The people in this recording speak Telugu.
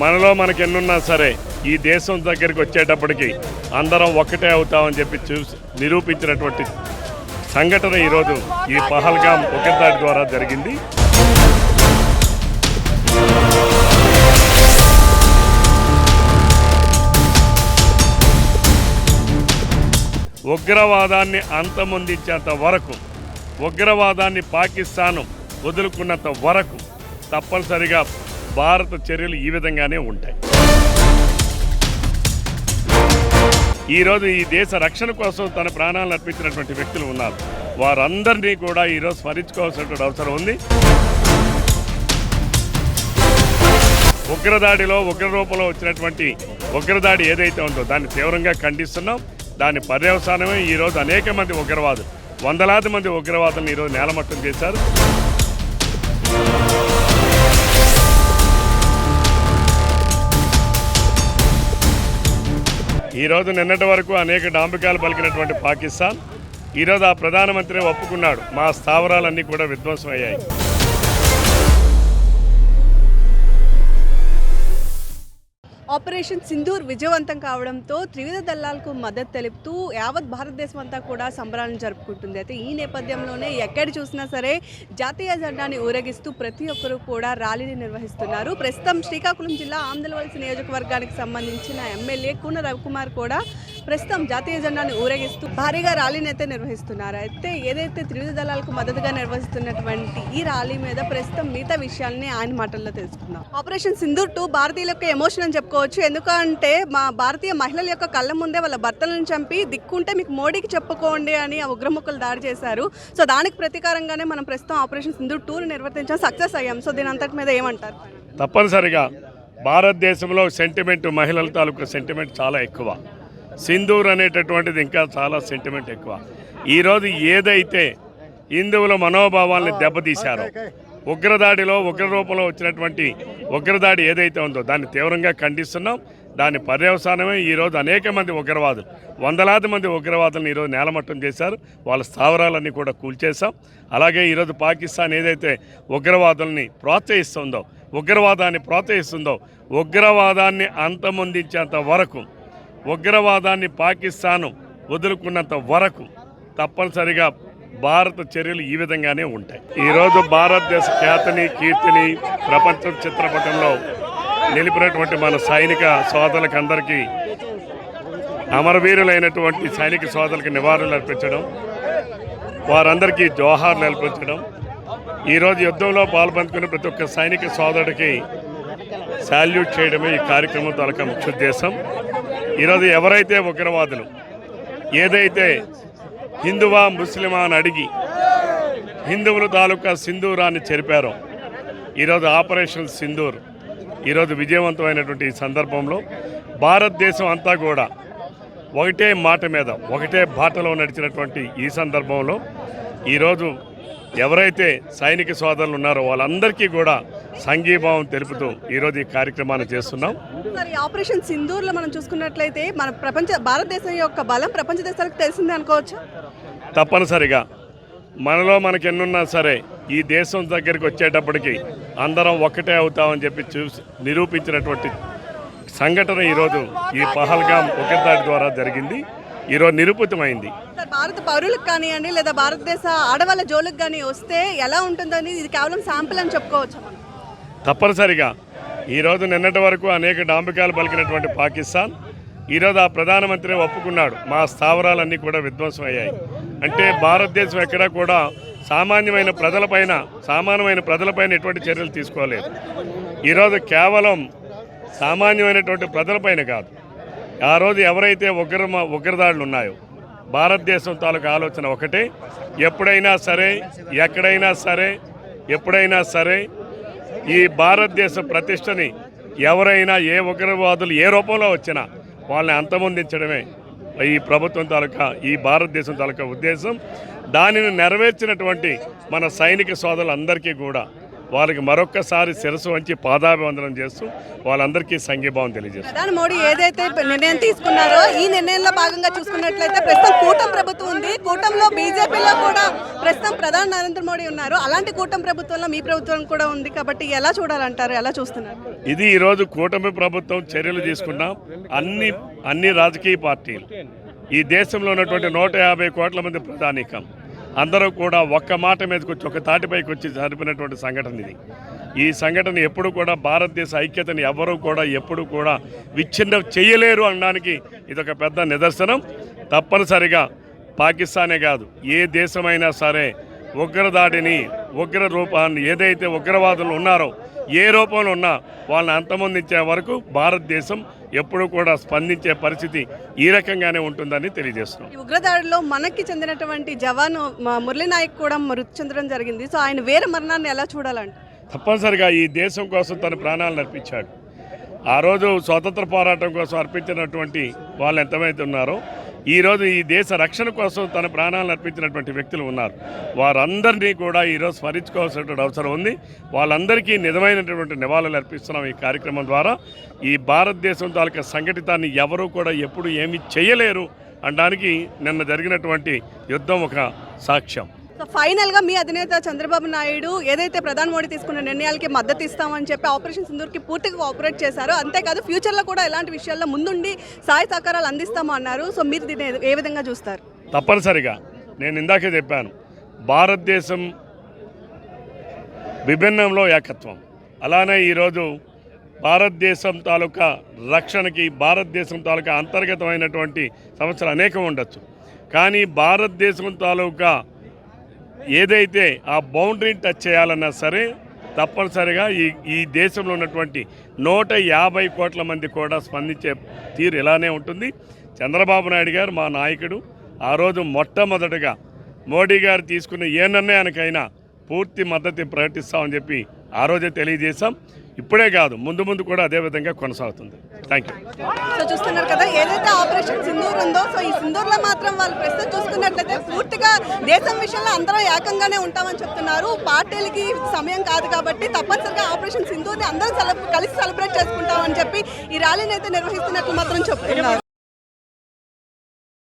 మనలో మనకి ఎన్నున్నా సరే ఈ దేశం దగ్గరికి వచ్చేటప్పటికి అందరం ఒక్కటే అవుతామని చెప్పి చూసి నిరూపించినటువంటి సంఘటన ఈరోజు ఈ పహల్గాం ఒకేదాటి ద్వారా జరిగింది. ఉగ్రవాదాన్ని అంతమొందించేంత వరకు ఉగ్రవాదాన్ని పాకిస్తాను వదులుకున్నంత వరకు తప్పనిసరిగా భారత చర్యలు ఈ విధంగానే ఉంటాయి. ఈరోజు ఈ దేశ రక్షణ కోసం తన ప్రాణాలను అర్పించినటువంటి వ్యక్తులు ఉన్నారు. వారందరినీ కూడా ఈరోజు స్మరించుకోవాల్సినటువంటి అవసరం ఉంది. ఉగ్రదాడిలో ఉగ్ర రూపంలో వచ్చినటువంటి ఉగ్రదాడి ఏదైతే ఉందో దాన్ని తీవ్రంగా ఖండిస్తున్నాం. దాని పర్యవసానమే ఈరోజు అనేక మంది ఉగ్రవాదులు వందలాది మంది ఉగ్రవాదులను ఈరోజు నేలమట్టం చేశారు. ఈరోజు నిన్నటి వరకు అనేక డాంబికాలు పలికినటువంటి పాకిస్తాన్ ఈరోజు ఆ ప్రధానమంత్రి ఒప్పుకున్నాడు. మా స్థావరాలన్నీ కూడా విధ్వంసం అయ్యాయి ఆపరేషన్ సింధూర్ విజయవంతం కావడంతో త్రివిధ దళాలకు మద్దతు తెలుపుతూ యావత్ భారతదేశం అంతా కూడా సంబరాలను జరుపుకుంటుంది. అయితే ఈ నేపథ్యంలోనే ఎక్కడ చూసినా సరే జాతీయ జెండాని ఊరేగిస్తూ ప్రతి ఒక్కరూ కూడా ర్యాలీని నిర్వహిస్తున్నారు. ప్రస్తుతం శ్రీకాకుళం జిల్లా ఆంధ్రవలస నియోజకవర్గానికి సంబంధించిన ఎమ్మెల్యే కూన రవికుమార్ కూడా ప్రస్తుతం జాతీయ జెండాను ఊరేగిస్తూ భారీగా ర్యాలీని అయితే నిర్వహిస్తున్నారు. అయితే ఏదైతే త్రివిధ దళాలకు మద్దతుగా నిర్వహిస్తున్నటువంటి ఈ ర్యాలీ మీద ప్రస్తుతం మిగతా విషయాల్ని ఆయన మాటల్లో తెలుసుకుందాం. ఆపరేషన్ సింధూర్ టూ భారతీయుల యొక్క ఎమోషన్ అని చెప్పుకోవచ్చు. ఎందుకంటే మా భారతీయ మహిళల యొక్క కళ్ళ ముందే వాళ్ళ భర్తలను చంపి దిక్కుంటే మీకు మోడీకి చెప్పుకోండి అని ఆ ఉగ్రముఖులు దాడి చేశారు. సో దానికి ప్రతీకారంగానే మనం ప్రస్తుతం ఆపరేషన్ సింధూర్ టూని నిర్వర్తించాం. సక్సెస్ అయ్యాం. సో దీని అంతటి మీద ఏమంటారు? తప్పనిసరిగా భారతదేశంలో సెంటిమెంట్ మహిళల తాలూకు సెంటిమెంట్ చాలా ఎక్కువ. సింధూర్ అనేటటువంటిది ఇంకా చాలా సెంటిమెంట్ ఎక్కువ. ఈరోజు ఏదైతే హిందువుల మనోభావాల్ని దెబ్బతీశారో ఉగ్రదాడిలో ఉగ్ర రూపంలో వచ్చినటువంటి ఉగ్రదాడి ఏదైతే ఉందో దాన్ని తీవ్రంగా ఖండిస్తున్నాం. దాని పర్యవసానమే ఈరోజు అనేక మంది ఉగ్రవాదులు వందలాది మంది ఉగ్రవాదులను ఈరోజు నేలమట్టం చేశారు. వాళ్ళ స్థావరాలన్నీ కూడా కూల్చేశాం. అలాగే ఈరోజు పాకిస్తాన్ ఏదైతే ఉగ్రవాదుల్ని ప్రోత్సహిస్తుందో ఉగ్రవాదాన్ని ప్రోత్సహిస్తుందో ఉగ్రవాదాన్ని అంతమొందించేంత వరకు ఉగ్రవాదాన్ని పాకిస్తాన్ వదులుకున్నంత వరకు తప్పనిసరిగా భారత చర్యలు ఈ విధంగానే ఉంటాయి. ఈరోజు భారతదేశ ఖ్యాతిని కీర్తిని ప్రపంచ చిత్రపటంలో నిలిపినటువంటి మన సైనిక సోదరులకు అందరికీ అమరవీరులైనటువంటి సైనిక సోదరులకు నివాళులు అర్పించడం వారందరికీ జోహార్లు అర్పించడం ఈరోజు యుద్ధంలో పాల్పంచుకున్న ప్రతి ఒక్క సైనిక సోదరుడికి శాల్యూట్ చేయడమే ఈ కార్యక్రమం తాలూకా ముఖ్య ఉద్దేశం. ఈరోజు ఎవరైతే ఉగ్రవాదులు ఏదైతే హిందువా ముస్లిమా అని అడిగి హిందువుల తాలూకా సింధూరాన్ని చెరిపారో ఈరోజు ఆపరేషన్ సింధూర్ ఈరోజు విజయవంతమైనటువంటి ఈ సందర్భంలో భారతదేశం అంతా కూడా ఒకటే మాట మీద ఒకటే బాటలో నడిచినటువంటి ఈ సందర్భంలో ఈరోజు ఎవరైతే సైనిక సోదరులు ఉన్నారో వాళ్ళందరికీ కూడా సంఘీభావం తెలుపుతూ ఈరోజు ఈ కార్యక్రమాన్ని చేస్తున్నాం. ఆపరేషన్ సింధూర్లో మనం చూసుకున్నట్లయితే మన ప్రపంచ భారతదేశం యొక్క బలం ప్రపంచ దేశాలకు తెలిసిందే అనుకోవచ్చు? తప్పనిసరిగా. మనలో మనకి ఎన్నున్నా సరే ఈ దేశం దగ్గరికి వచ్చేటప్పటికి అందరం ఒక్కటే అవుతామని చెప్పి చూసి నిరూపించినటువంటి సంఘటన ఈరోజు ఈ పహల్గాం ఒకేదాటి ద్వారా జరిగింది. ఈరోజు నిరూపితమైంది. భారత పౌరులకు కానివ్వండి లేదా భారతదేశ ఆడవాళ్ళ జోలికి కానీ వస్తే ఎలా ఉంటుందని ఇది కేవలం శాంపుల్ అని చెప్పుకోవచ్చు. తప్పనిసరిగా. ఈరోజు నిన్నటి వరకు అనేక డాంబికాలు పలికినటువంటి పాకిస్తాన్ ఈరోజు ఆ ప్రధానమంత్రి ఒప్పుకున్నాడు. మా స్థావరాలన్నీ కూడా విధ్వంసం అయ్యాయి. అంటే భారతదేశం ఎక్కడా కూడా సామాన్యమైన ప్రజలపైన సామాన్యమైన ప్రజలపైన ఎటువంటి చర్యలు తీసుకోలేదు. ఈరోజు కేవలం సామాన్యమైనటువంటి ప్రజలపైన కాదు. ఆ రోజు ఎవరైతే ఉగ్రమ ఉగ్రదాడులు ఉన్నాయో భారతదేశం తాలూకు ఆలోచన ఒకటే. ఎప్పుడైనా సరే ఎక్కడైనా సరే ఎప్పుడైనా సరే ఈ భారతదేశ ప్రతిష్టని ఎవరైనా ఏ ఉగ్రవాదులు ఏ రూపంలో వచ్చినా వాళ్ళని అంతమొందించడమే ఈ ప్రభుత్వం తాలూకా ఈ భారతదేశం తాలూకా ఉద్దేశం. దానిని నెరవేర్చినటువంటి మన సైనిక సోదరులందరికీ కూడా వారికి మరొక్కసారి శిరస్సు వంచి పాదాభివందనం చేస్తూ వాళ్ళందరికీ సంఘీభావం తెలియజేస్తారు ప్రధాని మోడీ ఏదైతే నిర్ణయం తీసుకున్నారో ఈ నిర్ణయంలో భాగంగా చూసుకున్నట్లయితే ప్రస్తుతం కూటమి ప్రభుత్వం ఉంది. కూటమిలో బీజేపీలో కూడా ప్రస్తుతం ప్రధాని నరేంద్ర మోడీ ఉన్నారు. అలాంటి కూటమి ప్రభుత్వంలో మీ ప్రభుత్వం కూడా ఉంది కాబట్టి ఎలా చూడాలంటారు? ఎలా చూస్తున్నారు? ఇది ఈరోజు కూటమి ప్రభుత్వం చర్యలు తీసుకున్నాం. అన్ని అన్ని రాజకీయ పార్టీలు. ఈ దేశంలో ఉన్నటువంటి నూట యాభై కోట్ల మంది ప్రధానికం. అందరూ కూడా ఒక్క మాట మీదకి వచ్చి ఒక తాటిపైకి వచ్చి జరిపినటువంటి సంఘటన ఇది. ఈ సంఘటన ఎప్పుడు కూడా భారతదేశ ఐక్యతని ఎవరూ కూడా ఎప్పుడు కూడా విచ్ఛిన్నం చేయలేరు అనడానికి ఇదొక పెద్ద నిదర్శనం. తప్పనిసరిగా పాకిస్తానే కాదు ఏ దేశమైనా సరే ఉగ్రదాడిని ఉగ్ర రూపాన్ని ఏదైతే ఉగ్రవాదులు ఉన్నారో ఏ రూపంలో ఉన్నా వాళ్ళని అంతమొందించే వరకు భారతదేశం ఎప్పుడు కూడా స్పందించే పరిస్థితి ఈ రకంగానే ఉంటుందని తెలియజేస్తున్నాం. ఉగ్రదాడిలో మనకి చెందినటువంటి జవాను మ- మురళీ నాయక్ కూడా మృతి చెందడం జరిగింది. సో ఆయన వేరే మరణాన్ని ఎలా చూడాలంటే? తప్పనిసరిగా ఈ దేశం కోసం తన ప్రాణాలను అర్పించాడు. ఆ రోజు స్వాతంత్ర పోరాటం కోసం అర్పించినటువంటి వాళ్ళు ఎంతమైతే ఉన్నారో ఈరోజు ఈ దేశ రక్షణ కోసం తన ప్రాణాలను అర్పించినటువంటి వ్యక్తులు ఉన్నారు. వారందరినీ కూడా ఈరోజు స్మరించుకోవాల్సినటువంటి అవసరం ఉంది. వాళ్ళందరికీ నిజమైనటువంటి నివాళులు అర్పిస్తున్నాం ఈ కార్యక్రమం ద్వారా. ఈ భారతదేశం తాలూకా సంఘటితాన్ని ఎవరూ కూడా ఎప్పుడు ఏమీ చేయలేరు అనడానికి నిన్న జరిగినటువంటి యుద్ధం ఒక సాక్ష్యం. ఫైనల్గా మీ అధినేత చంద్రబాబు నాయుడు ఏదైతే ప్రధాని మోడీ తీసుకున్న నిర్ణయాలకి మద్దతు ఇస్తామని చెప్పి ఆపరేషన్ సింధూర్కి పూర్తిగా కోఆపరేట్ చేశారు. అంతేకాదు ఫ్యూచర్లో కూడా ఇలాంటి విషయాల్లో ముందుండి సహాయ సహకారాలు అందిస్తాము అన్నారు. సో మీరు దీన్ని ఏ విధంగా చూస్తారు? తప్పనిసరిగా నేను ఇందాకే చెప్పాను భారతదేశం విభిన్నంలో ఏకత్వం. అలానే ఈరోజు భారతదేశం తాలూకా రక్షణకి భారతదేశం తాలూకా అంతర్గతమైనటువంటి సమస్యలు అనేకం ఉండొచ్చు. కానీ భారతదేశం తాలూకా ఏదైతే ఆ బౌండరీని టచ్ చేయాలన్నా సరే తప్పనిసరిగా ఈ ఈ దేశంలో ఉన్నటువంటి నూట యాభై కోట్ల మంది కూడా స్పందించే తీరు ఇలానే ఉంటుంది. చంద్రబాబు నాయుడు గారు మా నాయకుడు. ఆ రోజు మొట్టమొదటగా మోడీ గారు తీసుకున్న ఏ నిర్ణయానికైనా పూర్తి మద్దతు ప్రకటిస్తామని చెప్పి ఆ రోజే తెలియజేశాం. ఇప్పుడే కాదు ముందు ముందు కూడా అదే విధంగా కొనసాగుతుంది. థ్యాంక్ యూ సో చూస్తున్నారు కదా ఏదైతే ఆపరేషన్ సింధూర్ ఉందో సో ఈ సింధూర్లో మాత్రం వాళ్ళు ప్రస్తుతం చూసుకున్నట్లయితే పూర్తిగా దేశం విషయంలో అందరం ఏకంగానే ఉంటామని చెప్తున్నారు. పార్టీలకి సమయం కాదు కాబట్టి తప్పనిసరిగా ఆపరేషన్ సింధూర్ని అందరూ అందరం కలిసి సెలబ్రేట్ చేసుకుంటామని చెప్పి ఈ ర్యాలీని అయితే నిర్వహిస్తున్నట్లు మాత్రం చెప్తున్నారు.